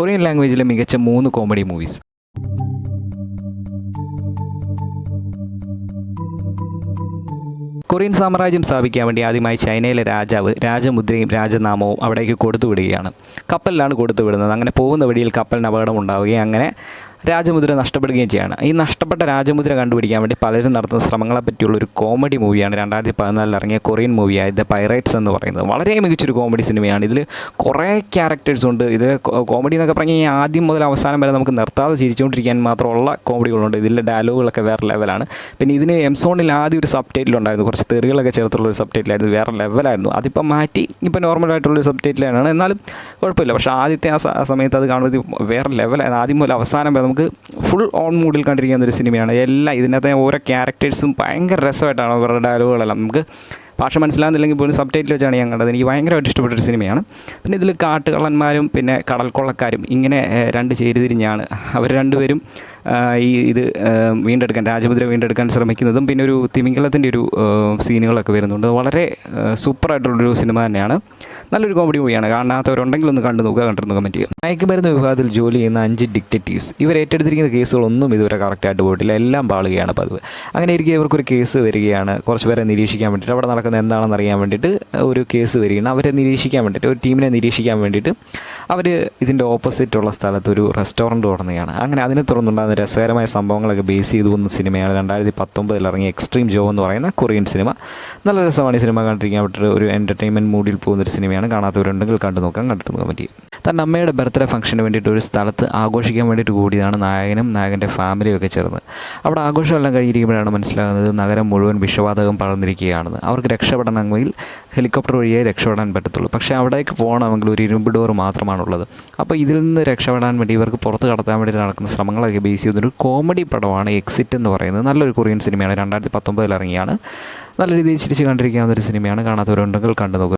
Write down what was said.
Korean ലാംഗ്വേജിലെ മികച്ച മൂന്ന് comedy movies. Korean സാമ്രാജ്യം സ്ഥാപിക്കാൻ വേണ്ടി ആദ്യമായി ചൈനയിലെ രാജാവ് രാജമുദ്രയും രാജനാമവും അവിടേക്ക് കൊടുത്തു വിടുകയാണ് കപ്പലിലാണ് കൊടുത്തുവിടുന്നത്. അങ്ങനെ പോകുന്ന വഴിയിൽ കപ്പലിന് അപകടം ഉണ്ടാവുകയും അങ്ങനെ രാജമുദ്ര നഷ്ടപ്പെടുകയും ചെയ്യുകയാണ് ഈ നഷ്ടപ്പെട്ട രാജമുദ്ര കണ്ടുപിടിക്കാൻ വേണ്ടി പലരും നടത്തുന്ന ശ്രമങ്ങളെ പറ്റിയുള്ള ഒരു കോമഡി മൂവിയാണ് രണ്ടായിരത്തി പതിനാലിൽ ഇറങ്ങിയ കൊറിയൻ മൂവിയായ ദ പൈറേറ്റ്സ് എന്ന് പറയുന്നത്. വളരെ മികച്ചൊരു കോമഡി സിനിമയാണ്. ഇതിൽ കുറേ ക്യാരക്ടേഴ്സ് ഉണ്ട്. ഇത് കോമഡി എന്നൊക്കെ പറഞ്ഞു കഴിഞ്ഞാൽ ആദ്യം മുതൽ അവസാനം വരെ നമുക്ക് നിർത്താതെ ചിരിച്ചുകൊണ്ടിരിക്കാൻ മാത്രമുള്ള കോമഡികളുണ്ട്. ഇതിലെ ഡയലോഗുകളൊക്കെ വേറെ ലെവലാണ്. പിന്നെ ഇതിന് എംസോണിൽ ആദ്യം ഒരു സബ് ടൈറ്റിൽ ഉണ്ടായിരുന്നു. കുറച്ച് തെറികളൊക്കെ ചേർത്തുള്ള ഒരു സബ് ടൈറ്റിലായിരുന്നു വേറെ ലെവലായിരുന്നു. അതിപ്പോൾ മാറ്റി ഇപ്പോൾ നോർമലായിട്ടുള്ളൊരു സബ് ടൈറ്റിലാണ് എന്നാലും കുഴപ്പമില്ല. പക്ഷേ ആദ്യത്തെ ആ സമയത്ത് അത് കാണുമ്പോൾ വേറെ ലെവലായിരുന്നു ആദ്യം മുതൽ അവസാനം വരെ നമുക്ക് ഫുൾ ഓൺ മൂഡിൽ കണ്ടിരിക്കുന്ന ഒരു സിനിമയാണ് എല്ലാം ഇതിനകത്തെ ഓരോ ക്യാരക്ടേഴ്സും ഭയങ്കര രസമായിട്ടാണ് അവരുടെ ഡയലോഗുകളെല്ലാം നമുക്ക് ഭാഷ മനസ്സിലാകുന്നില്ലെങ്കിൽ പോലും സബ് ടൈറ്റിൽ വെച്ചാണ് ഞാൻ കണ്ടത്. എനിക്ക് ഭയങ്കരമായിട്ട് ഇഷ്ടപ്പെട്ടൊരു സിനിമയാണ് പിന്നെ ഇതിൽ കാട്ടുകള്ളന്മാരും പിന്നെ കടൽക്കൊള്ളക്കാരും ഇങ്ങനെ രണ്ട് ചേരിതിരിഞ്ഞാണ്. അവർ രണ്ടുപേരും ഈ ഇത് വീണ്ടെടുക്കാൻ രാജമുദ്ര വീണ്ടെടുക്കാൻ ശ്രമിക്കുന്നതും പിന്നെ ഒരു തിമിംഗലത്തിന്റെ ഒരു സീനുകളൊക്കെ വരുന്നുണ്ട്. വളരെ സൂപ്പറായിട്ടുള്ളൊരു സിനിമ തന്നെയാണ്. നല്ലൊരു കോമഡി മൂവിയാണ്. കാണാത്തവരുണ്ടെങ്കിൽ ഒന്ന് കണ്ടു നോക്കുക കണ്ടിരുന്നു കമന്റ് ചെയ്യുക. മയക്കുമരുന്ന് വിഭാഗത്തിൽ ജോലി ചെയ്യുന്ന അഞ്ച് ഡിക്റ്റേറ്റീവ്സ് ഇവർ ഏറ്റെടുത്തിരിക്കുന്ന കേസുകളൊന്നും ഇതുവരെ കറക്റ്റായിട്ട് പോയിട്ടില്ല. എല്ലാം പാളുകയാണ് പതിവ്. അങ്ങനെ ഇരിക്കെ ഇവർക്കൊരു കേസ് വരികയാണ്. കുറച്ച് പേരെ നിരീക്ഷിക്കാൻ വേണ്ടിയിട്ട്. അവിടെ നടക്കുന്ന എന്താണെന്ന് അറിയാൻ വേണ്ടിയിട്ട് ഒരു കേസ് വരികയാണ്. അവരെ നിരീക്ഷിക്കാൻ വേണ്ടിയിട്ട് ഒരു ടീമിനെ നിരീക്ഷിക്കാൻ വേണ്ടിയിട്ട് അവർ ഇതിന്റെ ഓപ്പോസിറ്റുള്ള സ്ഥലത്ത് ഒരു റെസ്റ്റോറന്റ് തുടങ്ങുകയാണ് അങ്ങനെ അതിനെ തുടർന്നുണ്ടാകുന്ന രസകരമായ സംഭവങ്ങളൊക്കെ ബേസ് ചെയ്തു പോകുന്ന സിനിമയാണ്. രണ്ടായിരത്തി പത്തൊമ്പതിൽ ഇറങ്ങിയ എക്സ്ട്രീം ജോ എന്ന് പറയുന്ന കൊറിയൻ സിനിമ നല്ല രസമാണ് ഈ സിനിമ കണ്ടിരിക്കാൻ. പറ്റിയ ഒരു എന്റർടൈൻമെന്റ് മൂഡിൽ പോകുന്ന ഒരു സിനിമയാണ് കാണാത്തവരുണ്ടെങ്കിൽ കണ്ടു നോക്കാം. കണ്ടിട്ട് നോക്കാൻ പറ്റി. തന്റെ അമ്മയുടെ ബർത്ത്ഡേ ഫംഗ്ഷന് വേണ്ടിയിട്ട് ഒരു സ്ഥലത്ത് ആഘോഷിക്കാൻ വേണ്ടിയിട്ട് കൂടിയതാണ് നായകനും നായകന്റെ ഫാമിലിയും ഒക്കെ ചേർന്ന്. അവിടെ ആഘോഷമെല്ലാം കഴിഞ്ഞിരിക്കുമ്പോഴാണ് മനസ്സിലാകുന്നത് നഗരം മുഴുവൻ വിഷവാതകം പടർന്നിരിക്കുകയാണെന്ന്. അവർക്ക് രക്ഷപ്പെടണമെങ്കിൽ ഹെലികോപ്റ്റർ വഴിയേ രക്ഷപ്പെടാൻ പറ്റത്തുള്ളൂ. പക്ഷേ അവിടേക്ക് പോകണമെങ്കിൽ ഒരു ഇരുമ്പ് ഡോർ മാത്രമാണുള്ളത്. അപ്പോൾ ഇതിൽ നിന്ന് രക്ഷപ്പെടാൻ വേണ്ടി ഇവർക്ക് പുറത്ത് കടത്താൻ വേണ്ടി നടക്കുന്ന ശ്രമങ്ങളൊക്കെ ബേസ് ചെയ്തൊരു കോമഡി പടമാണ് എക്സിറ്റ് എന്ന് പറയുന്നത്. നല്ലൊരു കൊറിയൻ സിനിമയാണ് രണ്ടായിരത്തി പത്തൊമ്പതിൽ ഇറങ്ങിയാണ്. നല്ല രീതിയിൽ ചിരിച്ച് കണ്ടിരിക്കാവുന്ന ഒരു സിനിമയാണ് കാണാത്തവരുണ്ടെങ്കിൽ കണ്ടു നോക്കുക.